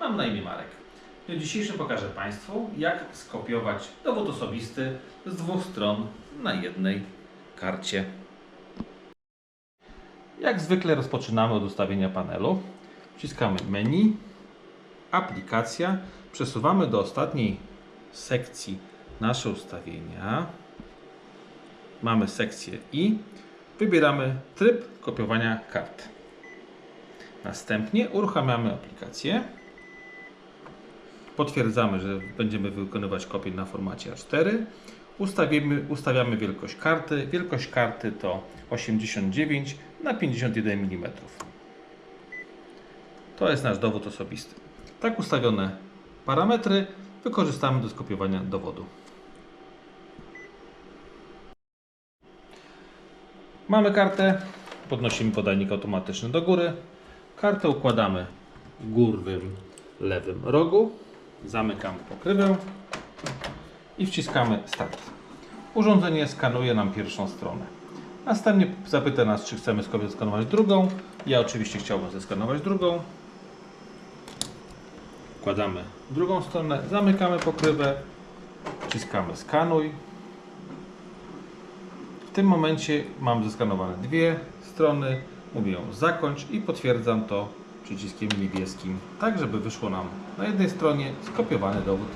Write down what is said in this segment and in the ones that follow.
Mam na imię Marek. W dniu dzisiejszym pokażę Państwu, jak skopiować dowód osobisty z dwóch stron na jednej karcie. Jak zwykle rozpoczynamy od ustawienia panelu. Wciskamy menu, aplikacja, przesuwamy do ostatniej sekcji nasze ustawienia. Mamy sekcję i wybieramy tryb kopiowania kart. Następnie uruchamiamy aplikację. Potwierdzamy, że będziemy wykonywać kopię na formacie A4. Ustawimy, ustawiamy wielkość karty. Wielkość karty to 89 na 51 mm. To jest nasz dowód osobisty. Tak ustawione parametry wykorzystamy do skopiowania dowodu. Mamy kartę, podnosimy podajnik automatyczny do góry. Kartę układamy w górnym lewym rogu. Zamykamy pokrywę i wciskamy start. Urządzenie skanuje nam pierwszą stronę. Następnie zapyta nas, czy chcemy skanować drugą. Ja oczywiście chciałbym zeskanować drugą. Wkładamy drugą stronę, zamykamy pokrywę, wciskamy skanuj. W tym momencie mam zeskanowane dwie strony. Mówię zakończ i potwierdzam to przyciskiem niebieskim, tak żeby wyszło nam na jednej stronie skopiowany dowód.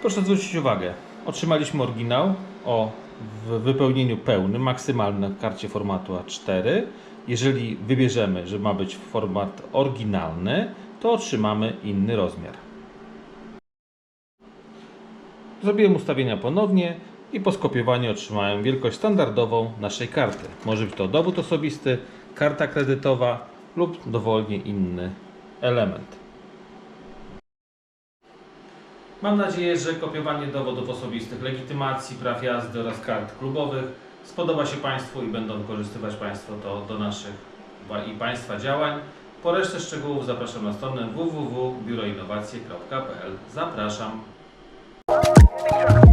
Proszę zwrócić uwagę, otrzymaliśmy oryginał o wypełnieniu pełnym, maksymalnym karcie formatu A4. Jeżeli wybierzemy, że ma być format oryginalny, to otrzymamy inny rozmiar. Zrobiłem ustawienia ponownie i po skopiowaniu otrzymałem wielkość standardową naszej karty. Może być to dowód osobisty, karta kredytowa lub dowolnie inny element. Mam nadzieję, że kopiowanie dowodów osobistych, legitymacji, praw jazdy oraz kart klubowych spodoba się Państwu i będą wykorzystywać Państwo to do naszych i Państwa działań. Po resztę szczegółów zapraszam na stronę www.biuroinnowacje.pl. Zapraszam. Thank you.